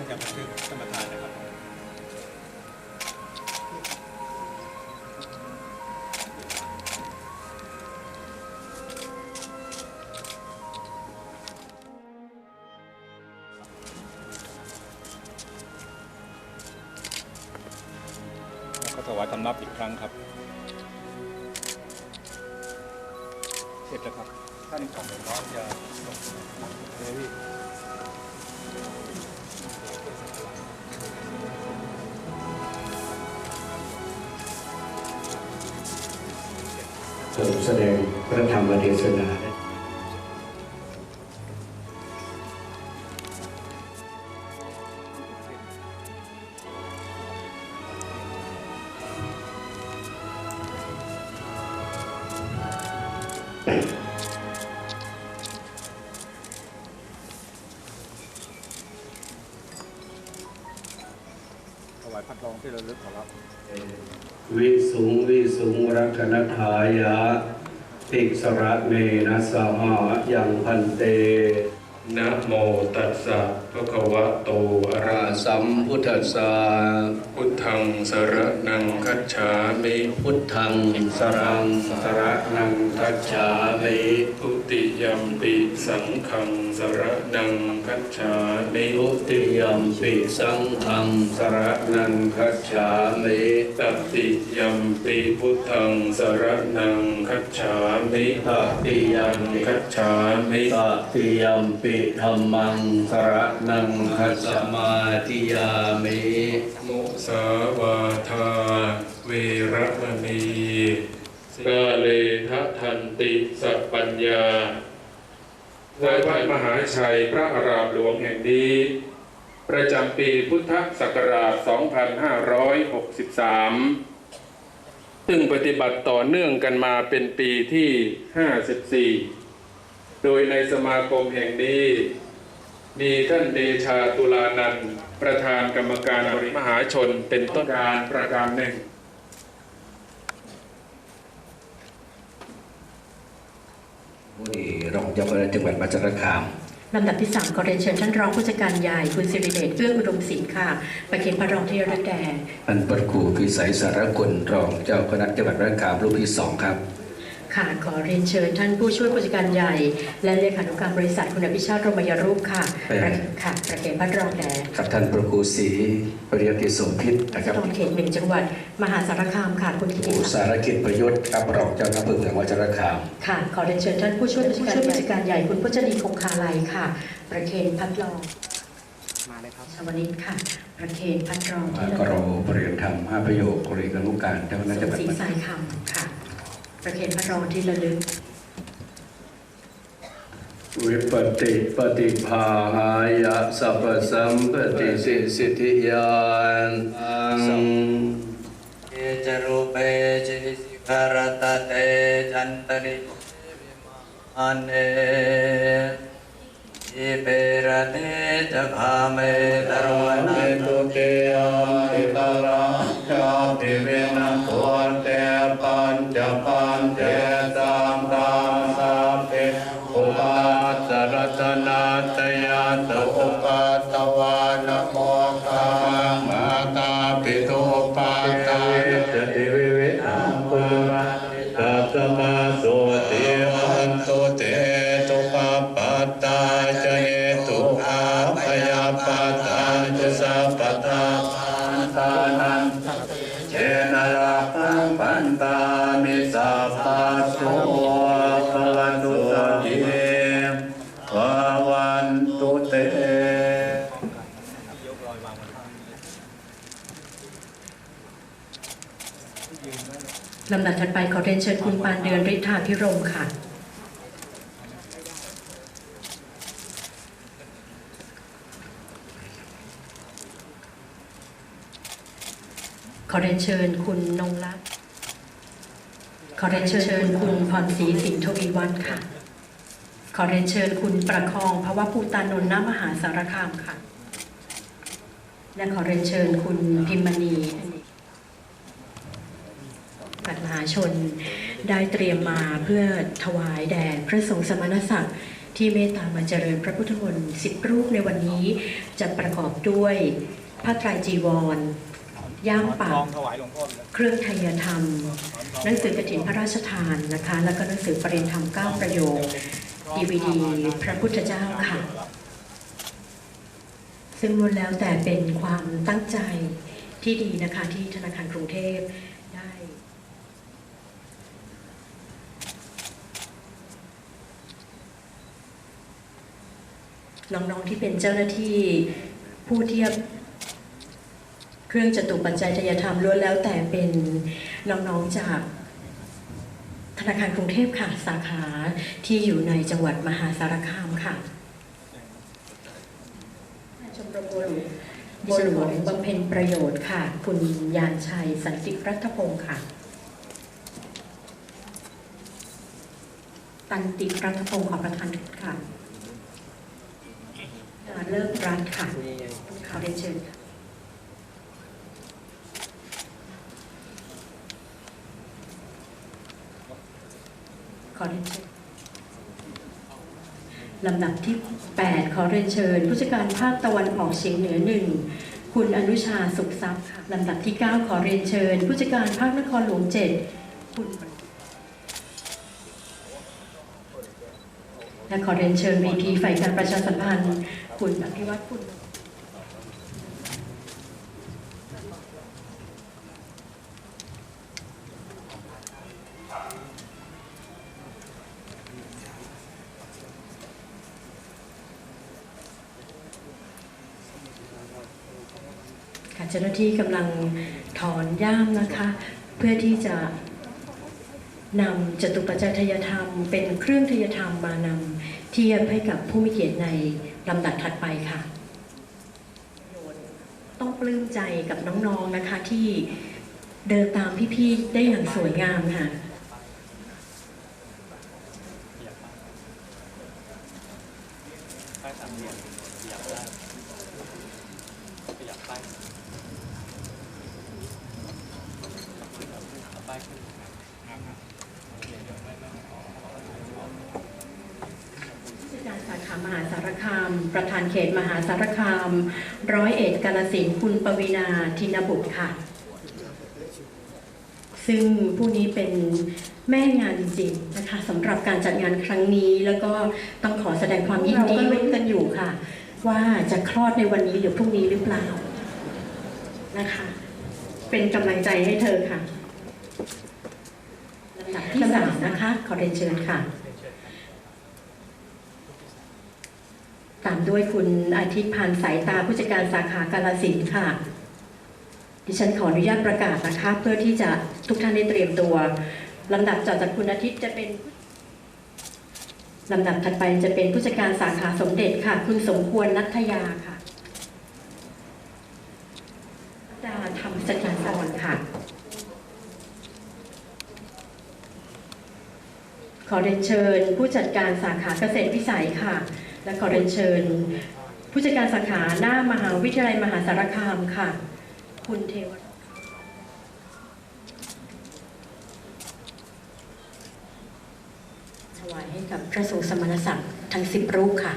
องจะมานทึกท่านรมธานนะครับก็ถวายคำนับอีกครั้งครับเสร็จแล้วครับท่านกำลังจะส่งเลยพี่ แสดงพระธรรมเทศนา วายพัดรองที่ระลึกขอรับวิสุงวิสุงรักนทายะติสระเมนะสหายังพันเตนะโมตัสสะภะคะวะโตอะระราสัมพุทธัสสะพุทธังสระนังคัจฉามิพุทธังสรังสระนังคัจฉามิทุ ติยมปิสังฆังสระนังคัจฉามิทุติยมปิสังฆังสระนังคัจฉามิตติยมปิพุทธังสระนังคัจฉามิตติยมคัจฉามิตติยมปิธรรมังสระนังคัจสมาธิยามิมุสาวาทาเวรมณีกาเล นติสัพปัญญาในวัดมหาชัยพระอารามหลวงแห่งนี้ ประจำปีพุทธศักราช 2563 ซึ่งปฏิบัติต่อเนื่องกันมาเป็นปีที่ 54 โดยในสมาคมแห่งนี้ มีท่านเดชาตุลานันประธานกรรมการบริมหาชนเป็นต้นการประการหนึ่ง ผู้ดีรองเจ้าคณะจังหวัดมหาสารคามลำดับที่ 3 ขอเรียนเชิญท่านรองผู้จัดการใหญ่ คุณสิริเดชเอื้ออุดมศิลป์ค่ะ ประเคนพระรองที่ระลึกแด่อันปรครูพิสัยสารกุลรองเจ้าคณะจังหวัดมหาสารคามรูปที่สองครับ ค่ะขอเรียนเชิญท่านผู้ช่วยผู้จัดการใหญ่ และเลขานุการบริษัทคุณอภิชาติรมยรูปค่ะไปไหนค่ะประเคนพระรองแด่กับท่านพระครูศรีปริยติสมพิษนะครับรองเขตหนึ่งจังหวัดมหาสารคามค่ะคุณกิคติรูศักดิ์สารกิจประยุทธ์ครับรองเจ้าหน้าที่เมืองมหาสารคามค่ะขอเรียนเชิญท่านผู้ช่วยผู้จัดการผู้จัดการใหญ่คุณพจนีคงคาไลยค่ะ ประเคนพัดรองมาเลยครับชวนิตค่ะ ประเคนพัดรองที่กรโปรเรียนธรรมห้าประโยคกรีกนุการเจ้าคณะสจังมหวัดศรีมหาสายคำค่ะ ประเคนพัดรองที่ระลึก วิปติปฏิภาหายะสัพพสัมปติสิสิทธิยานสังเอจรูปเปจิสิกรตเตจันตริวิมาเนอิเประเนจะขามเมตรวนาตุเตยมิตระชาติเวนะตัวเเหตุอาพยาปัตตาจะสัพพตาปันตานันเจนราคังปันตามิสัพพะโสภวันตุเตภวันตุเตลำดับถัดไปขอเรียนเชิญคุณปานเดือนฤทธาพิรมค่ะ ขอเรียนเชิญคุณนงรัตน์ขอเรียนเชิญคุณพรศรีสินทวีวัฒน์ค่ะ ขอเรียนเชิญคุณประคองภวภูตานนท์ณมหาสารคามค่ะ และขอเรียนเชิญคุณพิมมณีปัตมหาชนได้เตรียมมาเพื่อถวายแด่พระสงฆ์สมณศักดิ์ที่เมตตามาเจริญพระพุทธมนต์สิบรูปในวันนี้จะประกอบด้วยพระไตรจีวร ย่ามปาลอกงถวายหลวงพ่อเลยเครื่องไทยธรรม หนังสือกฐินพระราชทานนะคะ แล้วก็หนังสือปริญธรรมเก้าประโยคดีวีดีพระพุทธเจ้าค่ะ ซึ่งล้วนแล้วแต่เป็นความตั้งใจที่ดีนะคะที่ธนาคารกรุงเทพได้น้องๆที่เป็นเจ้าหน้าที่ผู้เทียบ เครื่องจตุปัจจัยทยธรรมล้วนแล้วแต่เป็นน้องๆจากธนาคารกรุงเทพค่ะสาขาที่อยู่ในจังหวัดมหาสารคามค่ะชมรมบัวหลวงบัวหลวงบำเพ็ญประโยชน์ค่ะ คุณยานชัยสันติรัตพงศ์ค่ะ ตันติรัตพงศ์ขอประทานค่ะการเลิกรัฐค่ะขอเรียนเชิญค่ะ ขอเรียนเชิญลำดับที่ 8 ขอเรียนเชิญ ผู้จัดการภาคตะวันออกเฉียงเหนือหนึ่งคุณอนุชาสุขทรัพย์ค่ะลำดับที่ 9 ขอเรียนเชิญ ผู้จัดการภาคนครหลวงเจ็ดคุณและขอเรียนเชิญ VP ฝ่ายการประชาสัมพันธ์ คุณอภิวัตรคุณ เจ้าหน้าที่กำลังถอนย่ามนะคะ เพื่อที่จะนำจตุปัจจัยทยธรรม เป็นเครื่องทยธรรมมานำเทียบให้กับผู้มีเกียรติในลำดับถัดไปค่ะ ต้องปลื้มใจกับน้องๆนะคะที่เดินตามพี่ๆได้อย่างสวยงามค่ะป้ายสามเหลี่ยมขยับได้ขยับป้ายเอาป้ายขึ้น ผู้จัดการสาขามหาสารคาม ประธานเขตมหาสารคาม ร้อยเอ็ดกาลสินธุ์คุณปวีนาทินบุตรค่ะ ซึ่งผู้นี้เป็นแม่งานจริงๆนะคะสำหรับการจัดงานครั้งนี้แล้วก็ต้องขอแสดงความยินดีร่วมกันอยู่ค่ะ ว่าจะคลอดในวันนี้หรือพรุ่งนี้หรือเปล่านะคะ เป็นกำลังใจให้เธอค่ะลำดับที่สามนะคะ ขอเรียนเชิญค่ะ ตามด้วยคุณอาทิตย์พันสายตาผู้จัดการสาขากาลสินธุ์ค่ะ ดิฉันขออนุญาตประกาศนะคะ เพื่อที่จะทุกท่านได้เตรียมตัวลำดับต่อจากคุณอาทิตย์จะเป็นลำดับถัดไปจะเป็นผู้จัดการสาขาสมเด็จค่ะ คุณสมควรนัทยาค่ะดาธรรมสถิตรค่ะ ขอเรียนเชิญผู้จัดการสาขาเกษตรวิสัยค่ะ และขอเรียนเชิญ ผู้จัดการสาขาหน้ามหาวิทยาลัยมหาสารคามค่ะ คุณเทวถวายให้กับพระสงฆ์สมณศักดิ์ทั้งสิบรูปค่ะ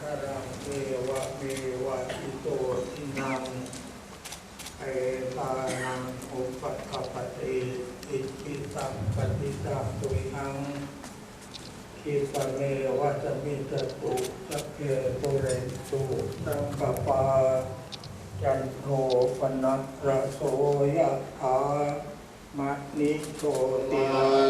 คารังเอวะเมวะอิโตทินังเอตานังอุปกปปติอิจิตังปฏิตังตุหังคิปะเมวะจะมิตตุสัพเพปุเรนตุสังกปาจันโทปนัส ระโสยะถามะนิโชติ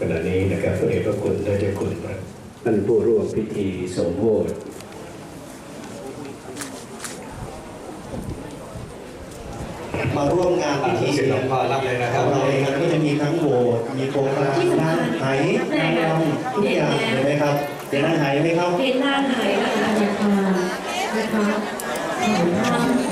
ขณะนี้นะครับพระเดชพระคุณท่านเจ้าคุณท่านผู้ร่วมพิธีสมโภชมาร่วมงานพิธีสิทธิ์หลวงพ่อรับเลยนะครับเราเองก็จะมีทั้งโบสถ์มีโคราชด้านไหนางรำทุกอย่างเห็นไหมครับเห็นด้านไหนไหมครับเห็นหน้าไหนนะคะนะคะนะคะ